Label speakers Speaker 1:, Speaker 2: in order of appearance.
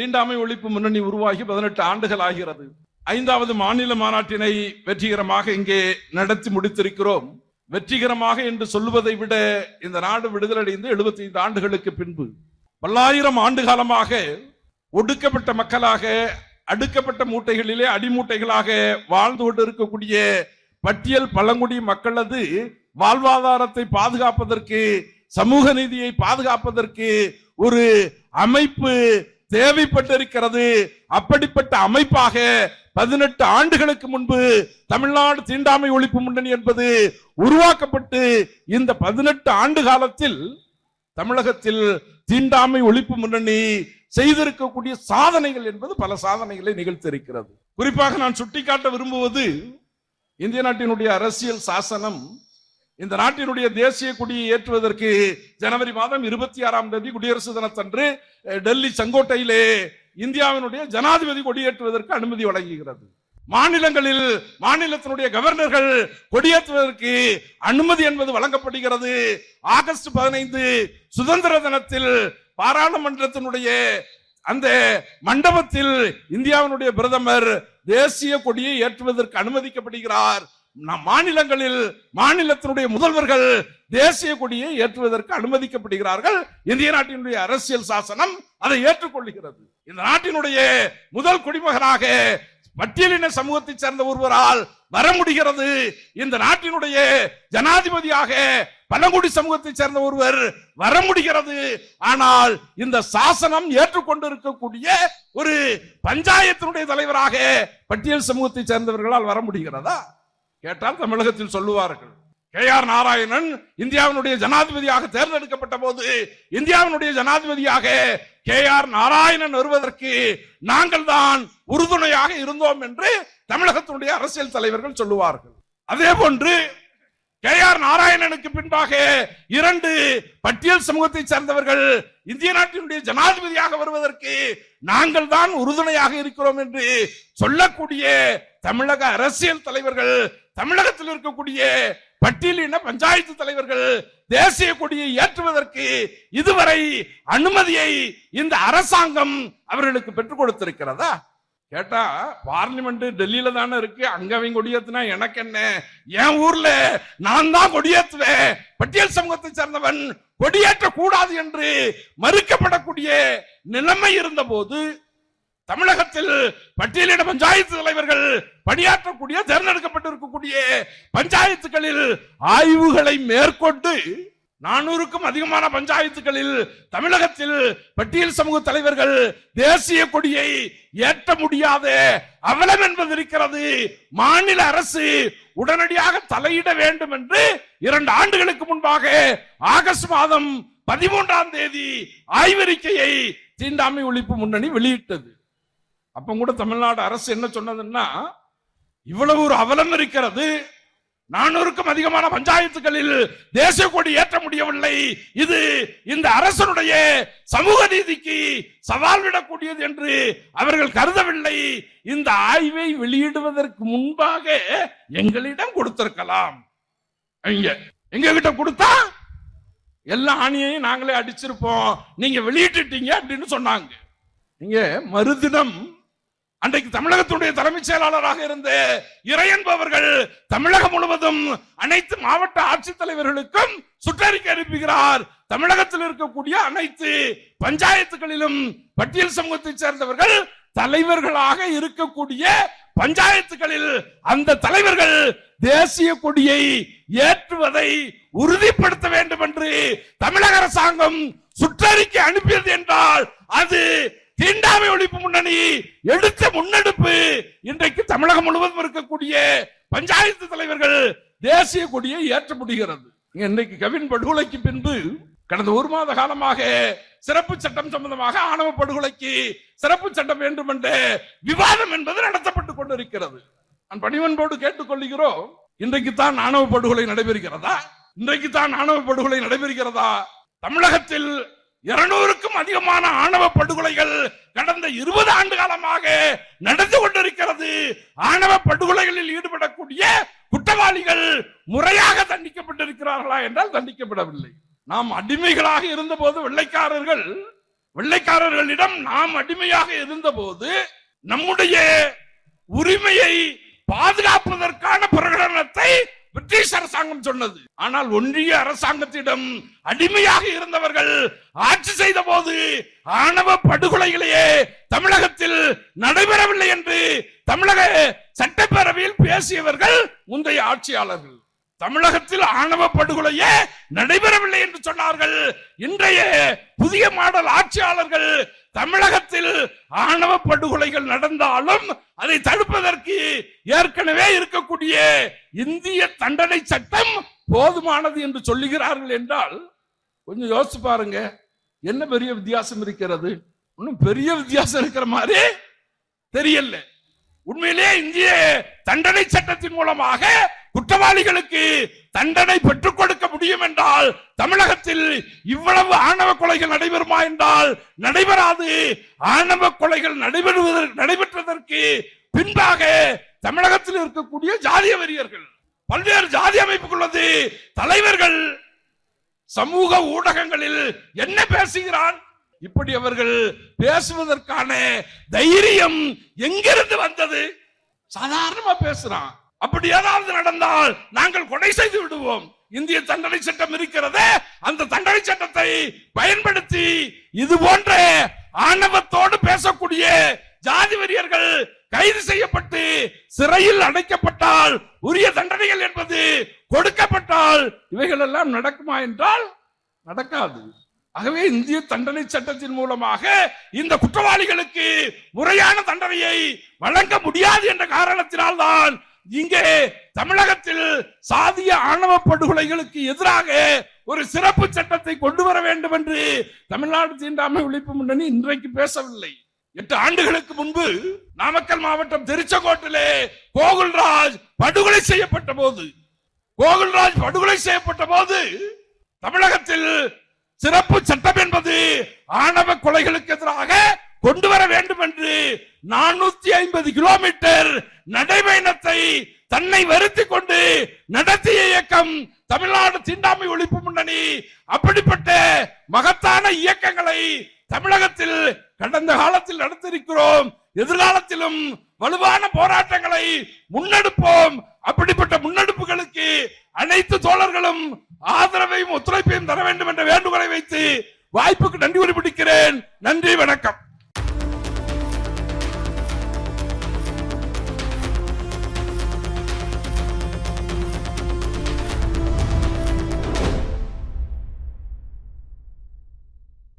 Speaker 1: தீண்டாமை ஒழிப்பு முன்னணி உருவாகி பதினெட்டு ஆண்டுகள் ஆகிறது ஐந்தாவது மாநில மாநாட்டினை வெற்றிகரமாக இங்கே நடத்தி முடித்திருக்கிறோம். வெற்றிகரமாக என்று சொல்லுவதை விட இந்த நாடு விடுதலடைந்து 75 ஆண்டுகளுக்கு பின்பு பல்லாயிரம் ஆண்டு காலமாக ஒடுக்கப்பட்ட மக்களாக அடுக்கப்பட்ட மூட்டைகளிலே அடிமூட்டைகளாக வாழ்ந்து கொண்டிருக்கக்கூடிய பட்டியல் பழங்குடி மக்களது வாழ்வாதாரத்தை பாதுகாப்பதற்கு சமூக நீதியை பாதுகாப்பதற்கு ஒரு அமைப்பு தேவைப்பட்டிருக்கிறது. அப்படிப்பட்ட அமைப்பாக பதினெட்டு ஆண்டுகளுக்கு முன்பு தமிழ்நாடு தீண்டாமை ஒழிப்பு முன்னணி என்பது உருவாக்கப்பட்டு இந்த பதினெட்டு ஆண்டு காலத்தில் தமிழகத்தில் தீண்டாமை ஒழிப்பு முன்னணி செய்திருக்கக்கூடிய சாதனைகள் என்பது பல சாதனைகளை நிகழ்த்திருக்கிறது குறிப்பாக நான் சுட்டிக்காட்ட விரும்புவது இந்திய நாட்டினுடைய அரசியல் சாசனம் இந்த நாட்டினுடைய தேசிய கொடியை ஏற்றுவதற்கு ஜனவரி மாதம் இருபத்தி ஆறாம் தேதி குடியரசு தினத்தன்று டெல்லி செங்கோட்டையிலே இந்தியாவினுடைய ஜனாதிபதி கொடியேற்றுவதற்கு அனுமதி வழங்குகிறது. மாநிலங்களில் மாநிலத்தினுடைய கவர்னர்கள் கொடியேற்றுவதற்கு அனுமதி என்பது வழங்கப்படுகிறது. ஆகஸ்ட் பதினைந்து சுதந்திர தினத்தில் பாராளுமன்றத்தினுடைய அந்த மண்டபத்தில் இந்தியாவினுடைய பிரதமர் தேசிய கொடியை ஏற்றுவதற்கு அனுமதிக்கப்படுகிறார். மாநிலங்களில் மாநிலத்தினுடைய முதல்வர்கள் தேசிய கொடியை ஏற்றுவதற்கு அனுமதிக்கப்படுகிறார்கள். இந்திய நாட்டினுடைய அரசியல் சாசனம் அதை ஏற்றுக்கொள்ளுகிறது. இந்த நாட்டினுடைய முதல் குடிமகனாக பட்டியலின சமூகத்தைச் சேர்ந்த ஒருவரால் வர முடிகிறது. இந்த நாட்டினுடைய ஜனாதிபதியாக பழங்குடி சமூகத்தைச் சேர்ந்த ஒருவர் வர முடிகிறது. ஆனால் இந்த சாசனம் ஏற்றுக்கொண்டிருக்கக்கூடிய ஒரு பஞ்சாயத்தினுடைய தலைவராக பட்டியல் சமூகத்தைச் சேர்ந்தவர்களால் வர முடிகிறதா? கேட்டால் தமிழகத்தில் சொல்லுவார்கள். கே ஆர் நாராயணன் இந்தியாவினுடைய ஜனாதிபதியாக தேர்ந்தெடுக்கப்பட்ட போது இந்தியாவினுடைய ஜனாதிபதியாக கே ஆர் நாராயணன் வருவதற்கு நாங்கள் தான் உறுதுணையாக இருந்தோம் என்று தமிழகத்தினுடைய அரசியல் தலைவர்கள் சொல்லுவார்கள். அதே போன்று கே ஆர் நாராயணனுக்கு பின்பாக இரண்டு பட்டியல் சமூகத்தைச் சேர்ந்தவர்கள் இந்திய நாட்டினுடைய ஜனாதிபதியாக வருவதற்கு நாங்கள் தான் உறுதுணையாக இருக்கிறோம் என்று சொல்லக்கூடிய தமிழக அரசியல் தலைவர்கள் தமிழகத்தில் இருக்கக்கூடிய பட்டியலின பஞ்சாயத்து தலைவர்கள் தேசிய கொடியை ஏற்றுவதற்கு இதுவரை அனுமதியை இந்த அரசாங்கம் அவர்களுக்கு பெற்றுக் கொடுத்திருக்கிறதா? கேட்டா பார்லிமெண்ட் டெல்லியில தானே இருக்கு. அங்க அவங்க கொடியேத்துனா எனக்கு என்ன? என் ஊர்ல நான் தான் கொடியேற்றுவேன் பட்டியல் சமூகத்தை சேர்ந்தவன் கொடியேற்ற கூடாது என்று மறுக்கப்படக்கூடிய நிலைமை இருந்த போது தமிழகத்தில் பட்டியலிட பஞ்சாயத்து தலைவர்கள் பணியாற்றக்கூடிய தேர்ந்தெடுக்கப்பட்டிருக்கக்கூடிய பஞ்சாயத்துகளில் ஆய்வுகளை மேற்கொண்டு நானூறுக்கும் அதிகமான பஞ்சாயத்துகளில் தமிழகத்தில் பட்டியல் சமூக தலைவர்கள் தேசிய கொடியை ஏற்ற முடியாத அவலம் என்பது இருக்கிறது. மாநில அரசு உடனடியாக தலையிட வேண்டும் என்று இரண்டு ஆண்டுகளுக்கு முன்பாக ஆகஸ்ட் மாதம் பதிமூன்றாம் தேதி ஆய்வறிக்கையை தீண்டாமை ஒழிப்பு முன்னணி வெளியிட்டது. அப்ப கூட தமிழ்நாடு அரசு என்ன சொன்னதுன்னா இவ்வளவு ஒரு அவலம் இருக்கிறது நானூறுக்கும் அதிகமான பஞ்சாயத்துகளில் தேசிய கொடி ஏற்ற முடியவில்லை. இது இந்த அரசனுடைய சமூக நீதிக்கு சவால் விடக்கூடியது என்று அவர்கள் கருதவில்லை. இந்த ஆய்வை வெளியிடுவதற்கு முன்பாக எங்களிடம் கொடுத்திருக்கலாம். இங்க எங்க கிட்ட கொடுத்தா எல்லா ஆணியையும் நாங்களே அடிச்சிருப்போம். நீங்க வெளியிட்டுட்டீங்க அப்படின்னு சொன்னாங்க. நீங்க மறுதினம் அன்றைக்கு தமிழகத்துடைய தலைமைச் செயலாளராக இருந்த இறையன்பவர்கள் தமிழகம் முழுவதும் அனைத்து மாவட்ட ஆட்சித்தலைவர்களுக்கும் சுற்றறிக்கை அனுப்புகிறார். தமிழகத்தில் இருக்கக்கூடிய அனைத்து பஞ்சாயத்துகளிலும் பட்டியல் சமூகத்தைச் சேர்ந்தவர்கள் தலைவர்களாக இருக்கக்கூடிய பஞ்சாயத்துகளில் அந்த தலைவர்கள் தேசிய கொடியை ஏற்றுவதை உறுதிப்படுத்த வேண்டும் என்று தமிழக அரசாங்கம் சுற்றறிக்கை அனுப்பியது என்றால் அது தீண்டாமை ஒழிப்பு முன்னணி எடுத்த முன்னெடுப்பு. இன்றைக்கு தமிழகம் முழுவதும் இருக்கக்கூடிய பஞ்சாயத்து தலைவர்கள் தேசிய கொடியை ஏற்ற முடிகிறது இன்றைக்கு கவின் படுகொலைக்கு பின்பு கடந்த ஒரு மாத காலமாக சிறப்பு சட்டம் சம்பந்தமாக ஆணவ படுகொலைக்கு சிறப்பு சட்டம் வேண்டும் என்ற விவாதம் என்பது நடத்தப்பட்டுக் கொண்டிருக்கிறது. நான் பணிவன்போடு கேட்டுக்கொள்கிறோம் இன்றைக்கு தான் ஆணவ படுகொலை நடைபெறுகிறதா? இன்றைக்கு தான் ஆணவ படுகொலை நடைபெறுகிறதா? தமிழகத்தில் இருநூறுக்கும் அதிகமான ஆணவ படுகொலைகள் கடந்த இருபது ஆண்டு காலமாக நடந்து கொண்டிருக்கிறது. ஆணவ படுகொலைகளில் ஈடுபடக்கூடிய குற்றவாளிகள் முறையாக தண்டிக்கப்பட்டிருக்கிறார்களா என்றால் தண்டிக்கப்படவில்லை. நாம் அடிமைகளாக இருந்தபோது வெள்ளைக்காரர்கள் வெள்ளைக்காரர்களிடம் நாம் அடிமையாக இருந்தபோது நம்முடைய உரிமையை பாதுகாப்பதற்கான பிரகடனத்தை பிரிட்டிஷ் அரசாங்கம் சொன்னது. ஆனால் ஒன்றிய அரசாங்கத்திடம் அடிமையாக இருந்தவர்கள் ஆட்சி செய்த போது ஆணவ படுகொலைகளையே தமிழகத்தில் நடைபெறவில்லை என்று தமிழக சட்டப்பேரவையில் பேசியவர்கள் முந்தைய ஆட்சியாளர்கள். தமிழகத்தில் ஆணவ படுகொலையே நடைபெறவில்லை என்று சொன்னார்கள். இன்றைய புதிய மாடல் ஆட்சியாளர்கள் தமிழகத்தில் ஆணவ படுகொலைகள் நடந்தாலும் அதை தடுப்பதற்கு ஏற்கனவே இருக்கக்கூடிய இந்திய தண்டனை சட்டம் போதுமானது என்று சொல்லுகிறார்கள் என்றால் கொஞ்சம் யோசிச்சு பாருங்க. என்ன பெரிய வித்தியாசம் இருக்கிறது? ஒன்றும் பெரிய வித்தியாசம் இருக்கிற மாதிரி தெரியல. உண்மையிலே இந்திய தண்டனை சட்டத்தின் மூலமாக குற்றவாளிகளுக்கு தண்டனை பெற்றுக் கொடுக்க முடியும் என்றால் தமிழகத்தில் இவ்வளவு ஆணவ கொலைகள் நடைபெறுமா என்றால் நடைபெறாது. ஆணவ கொலைகள் நடைபெறுவதற்கு நடைபெற்றதற்கு பின்பாக தமிழகத்தில் இருக்கக்கூடிய ஜாதிய வெறியர்கள் பல்வேறு ஜாதி அமைப்புகளது தலைவர்கள் சமூக ஊடகங்களில் என்ன பேசுகிறான்? இப்படி அவர்கள் பேசுவதற்கான தைரியம் எங்கிருந்து வந்தது? சாதாரணமா பேசுறான். அப்படி ஏதாவது நடந்தால் நாங்கள் கொலை செய்து விடுவோம். இந்திய தண்டனை சட்டம் இருக்கிறது அந்த தண்டனை சட்டத்தை பயன்படுத்தி இது போன்ற ஆணவத்தோடு பேசக்கூடிய ஜாதி வெறியர்கள் கைது செய்யப்பட்டு சிறையில் அடைக்கப்பட்டால் உரிய தண்டனைகள் என்பது கொடுக்கப்பட்டால் இவைகள் எல்லாம் நடக்குமா என்றால் நடக்காது. ஆகவே இந்திய தண்டனை சட்டத்தின் மூலமாக இந்த குற்றவாளிகளுக்கு முறையான தண்டனையை வழங்க முடியாது என்ற காரணத்தினால் தான் இங்கே தமிழகத்தில் சாதிய ஆணவ படுகொலைகளுக்கு எதிராக ஒரு சிறப்பு சட்டத்தை கொண்டு வர வேண்டும் என்று தமிழ்நாடு தீண்டாமை ஒழிப்பு முன்னணி இன்றைக்கு பேசவில்லை. எட்டு ஆண்டுகளுக்கு முன்பு நாமக்கல் மாவட்டம் திருச்செங்கோட்டிலே கோகுல்ராஜ் படுகொலை செய்யப்பட்ட போது கோகுல்ராஜ் படுகொலை செய்யப்பட்ட போது தமிழகத்தில் சிறப்பு சட்டம் என்பது ஆணவ கொலைகளுக்கு எதிராக கொண்டு வர வேண்டும் என்று நானூத்தி ஐம்பது கிலோமீட்டர் நடைபயணத்தை தன்னை வருத்தி கொண்டு நடத்திய இயக்கம் தமிழ்நாடு தீண்டாமை ஒழிப்பு முன்னணி. அப்படிப்பட்ட மகத்தான இயக்கங்களை தமிழகத்தில் கடந்த கால காலத்தில் நடத்திருக்கிறோம் எதிர்காலத்திலும் வலுவான போராட்டங்களை முன்னெடுப்போம். அப்படிப்பட்ட முன்னெடுப்புகளுக்கு அனைத்து தோழர்களும் ஆதரவையும் ஒத்துழைப்பையும் தர வேண்டும் என்ற வேண்டுகோளை வைத்து வாய்ப்புக்கு நன்றி குறிப்பிடுகிறேன் நன்றி வணக்கம்.